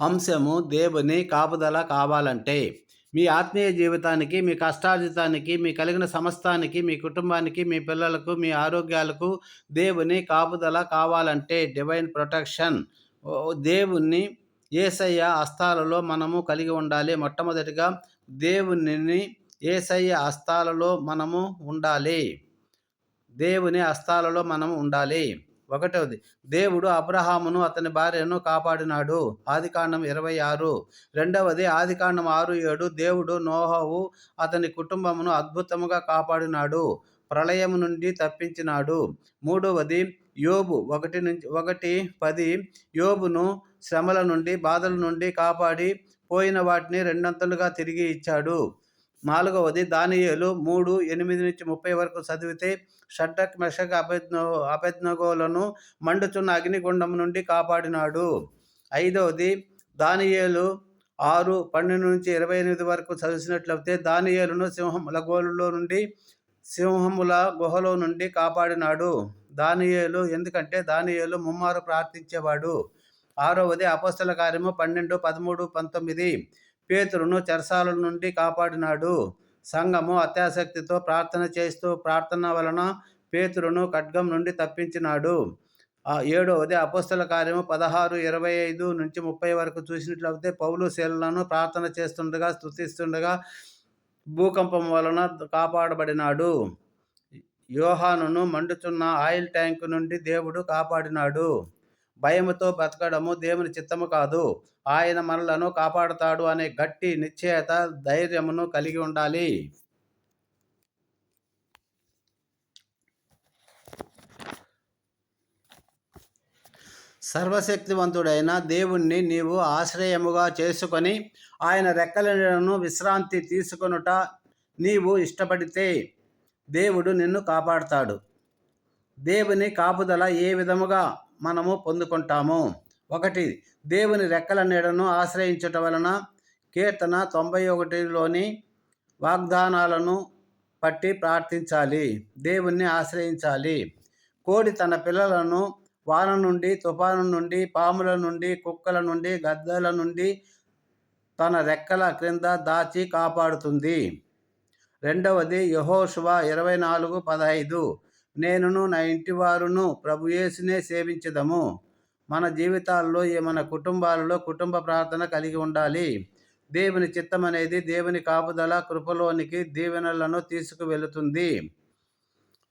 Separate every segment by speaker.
Speaker 1: అంశము దేవుని కాపుదల కావాలంటే మీ ఆత్మీయ జీవితానికి మీ కష్టార్జితానికి మీ కలిగిన సమస్తానికి మీ కుటుంబానికి మీ పిల్లలకు మీ ఆరోగ్యాలకు దేవుని కాపుదల కావాలంటే డివైన్ ప్రొటెక్షన్ దేవుణ్ణి ఏసయ్య హస్తాలలో మనము కలిగి ఉండాలి. మొట్టమొదటిగా దేవుని ఏసయ్య హస్తాలలో మనము ఉండాలి. దేవుని హస్తాలలో మనము ఉండాలి. ఒకటవది. దేవుడు అబ్రహామును అతని భార్యను కాపాడినాడు. ఆదికాండం ఇరవై ఆరు రెండవది ఆదికాండం ఆరు ఏడు దేవుడు నోహవు అతని కుటుంబమును అద్భుతముగా కాపాడినాడు. ప్రళయము నుండి తప్పించినాడు. మూడవది యోబు ఒకటి నుంచి ఒకటి పది యోబును శ్రమల నుండి బాధల నుండి కాపాడి పోయిన వాటిని రెండంతలుగా తిరిగి ఇచ్చాడు. నాలుగవది దానియేలు మూడు ఎనిమిది నుంచి ముప్పై వరకు చదివితే షడ్డక్ మెషక్ అభెజ్ఞ అభెజ్ఞగోలను మండుచున్న అగ్నిగుండం నుండి కాపాడినాడు. ఐదవది దానియేలు ఆరు పన్నెండు నుంచి ఇరవై ఎనిమిది వరకు చదివినట్లయితే దానియేలును సింహముల గోలులో నుండి సింహముల గుహలో నుండి కాపాడినాడు. దానియేలు ఎందుకంటే దానియేలు ముమ్మారు ప్రార్థించేవాడు. ఆరవది అపస్తుల కార్యము పన్నెండు పదమూడు పంతొమ్మిది. పేతురును చెరసాల నుండి కాపాడినాడు. సంఘము అత్యాసక్తితో ప్రార్థన చేస్తూ ప్రార్థన వలన పేతురును ఖడ్గం నుండి తప్పించినాడు. ఏడవది అపస్తుల కార్యము పదహారు ఇరవై ఐదు నుంచి ముప్పై వరకు చూసినట్లయితే పౌలు శీలను ప్రార్థన చేస్తుండగా స్థుతిస్తుండగా భూకంపం వలన కాపాడబడినాడు. యోహానును మండుచున్న ఆయిల్ ట్యాంకు నుండి దేవుడు కాపాడినాడు. భయముతో బ్రతకడము దేవుని చిత్తము కాదు. ఆయన మనలను కాపాడుతాడు అనే గట్టి నిశ్చయత ధైర్యమును కలిగి ఉండాలి. సర్వశక్తివంతుడైన దేవుణ్ణి నీవు ఆశ్రయముగా చేసుకొని ఆయన రెక్కలను విశ్రాంతి తీసుకొనుట నీవు ఇష్టపడితే దేవుడు నిన్ను కాపాడుతాడు. దేవుని కాపుదల ఏ విధముగా మనము పొందుకుంటాము. ఒకటి దేవుని రెక్కల నీడను ఆశ్రయించట వలన కీర్తన తొంభై ఒకటిలోని వాగ్దానాలను పట్టి ప్రార్థించాలి. దేవుణ్ణి ఆశ్రయించాలి. కోడి తన పిల్లలను వాన నుండి తుఫాను నుండి పాముల నుండి కుక్కల నుండి గద్దల నుండి తన రెక్కల క్రింద దాచి కాపాడుతుంది. రెండవది యహోశువ ఇరవై నాలుగు పదహైదు. నేనును నా ఇంటి వారును ప్రభు యేసునే సేవించదము. మన జీవితాల్లో మన కుటుంబాలలో కుటుంబ ప్రార్థన కలిగి ఉండాలి. దేవుని చిత్తం అనేది దేవుని కాపుదల కృపలోనికి దీవెనలను తీసుకువెళుతుంది.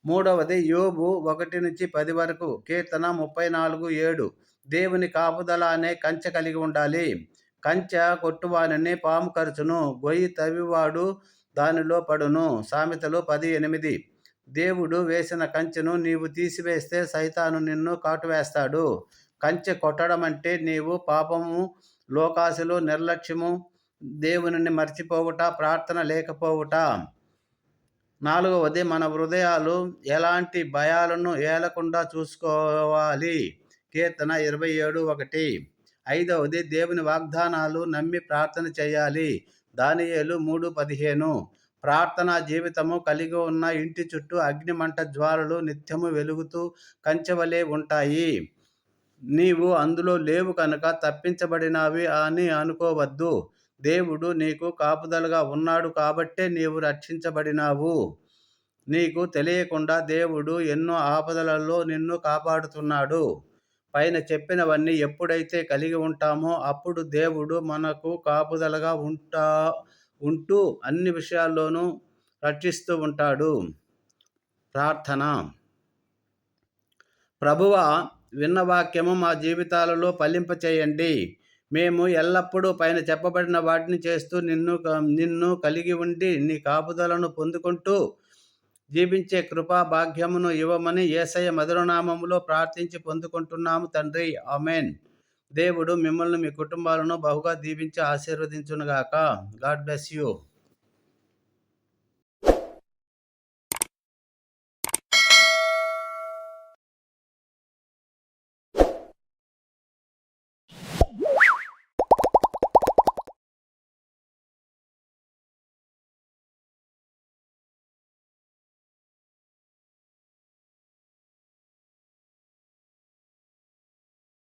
Speaker 1: మూడవది యోబు ఒకటి నుంచి పది వరకు కీర్తన ముప్పై నాలుగు ఏడు. దేవుని కాపుదల అనే కంచె కలిగి ఉండాలి. కంచె కొట్టువాని పాము ఖర్చును గొయ్యి తవ్వివాడు దానిలో పడును. సామెతలు పది ఎనిమిది. దేవుడు వేసిన కంచెను నీవు తీసివేస్తే సైతాను నిన్ను కాటువేస్తాడు. కంచె కొట్టడం అంటే నీవు పాపము లోకాసులు నిర్లక్ష్యము దేవుని మర్చిపోవుట ప్రార్థన లేకపోవుట. నాలుగవది మన హృదయాలు ఎలాంటి భయాలను ఏలకుండా చూసుకోవాలి. కీర్తన ఇరవై ఏడు ఒకటి. ఐదవది దేవుని వాగ్దానాలు నమ్మి ప్రార్థన చేయాలి. దానియేలు మూడు పదిహేను. ప్రార్థనా జీవితము కలిగి ఉన్న ఇంటి చుట్టూ అగ్నిమంట జ్వాలలు నిత్యము వెలుగుతూ కంచెవలే ఉంటాయి. నీవు అందులో లేవు కనుక తప్పించబడినవి అని అనుకోవద్దు. దేవుడు నీకు కాపుదలగా ఉన్నాడు కాబట్టే నీవు రక్షించబడినావు. నీకు తెలియకుండా దేవుడు ఎన్నో ఆపదలలో నిన్ను కాపాడుతున్నాడు. పైన చెప్పినవన్నీ ఎప్పుడైతే కలిగి ఉంటామో అప్పుడు దేవుడు మనకు కాపుదలగా ఉంటా ఉంటూ అన్ని విషయాల్లోనూ రక్షిస్తూ ఉంటాడు. ప్రార్థన. ప్రభువ విన్న వాక్యము మా జీవితాలలో ఫలింపచేయండి మేము ఎల్లప్పుడూ పైన చెప్పబడిన వాటిని చేస్తూ నిన్ను నిన్ను కలిగి ఉండి నీ కాపుదలను పొందుకుంటూ జీవించే కృపా భాగ్యమును ఇవ్వమని ఏసయ మధురనామములో ప్రార్థించి పొందుకుంటున్నాము తండ్రి. ఆమెన్. దేవుడు మిమ్మల్ని మీ కుటుంబాలను బహుగా దీవించి ఆశీర్వదించునుగాక. God bless you.